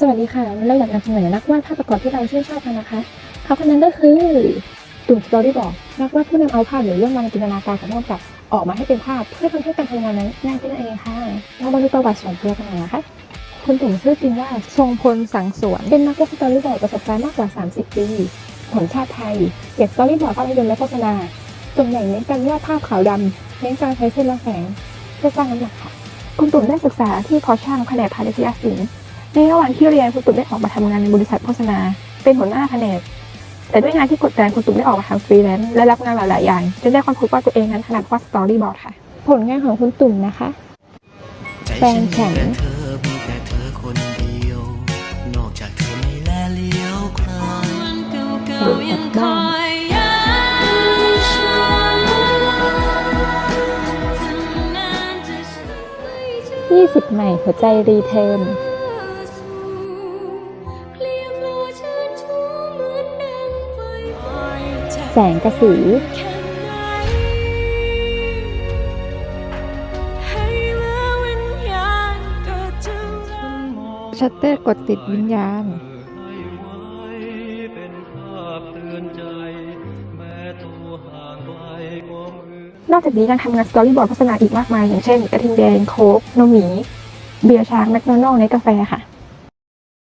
สวัสดีค่ะวันนี้เราอยากนำเสนอนักวาดภาพประกอบที่เราชื่นชอบกันนะคะเขาคนนั้นก็คือตุ่มสตอรี่บอร์ดนักวาดผู้นำเอาภาพหรือเรื่องราวในจินตนาการของผู้กำกับออกมาให้เป็นภาพเพื่อทำให้การทำงานนั้นง่ายขึ้นเองค่ะเรามาดูประวัติส่วนตัวกันหน่อยนะคะคุณตุ่มชื่อจริงว่าทรงพลสังสวนเป็นนักวาดสตอรี่บอร์ดประสบการณ์มากกว่า 30 ปีสัญชาติไทยเขียนสตอรี่บอร์ดภาพยนตร์และโฆษณาส่วนใหญ่เน้นการวาดภาพขาวดำเน้นการใช้เส้นและแสงเพื่อสร้างน้ำหนักค่ะคุณตุ่มได้ศึกษาที่พอช่างแผนกพาณิชยศิลป์ ในระหว่างที่เรียนคุณตุ่มได้ออกมาทำงานในบริษัทโฆษณา เป็นหัวหน้าแผนก แต่ด้วยงานที่กดดันคุณตุ่มได้ออกมาทำฟรีแลนซ์และรับงานหลาย ๆ อย่างจนได้ความพบว่าตัวเองนั้นถนัดวาดสตอรี่บอร์ดค่ะ ผลงานของคุณตุ่มนะคะแฟนฉันแต่เธอมีแต่เธอคนเดียวนอกจากเธอไม่แลเลี้ยวใครหรือกับบ้าน20ใหม่หัวใจรีเทิร์น งกระสือชัตเตอร์กดติดวิญญาณ นอกจากนี้ยังทำงานสตอรี่บอร์ดโฆษณาอีกมากมาย อย่างเช่น กระทิงแดง โค้กนมหมี เบียร์ช้างแมคโดนัลล์ในกาแฟค่ะ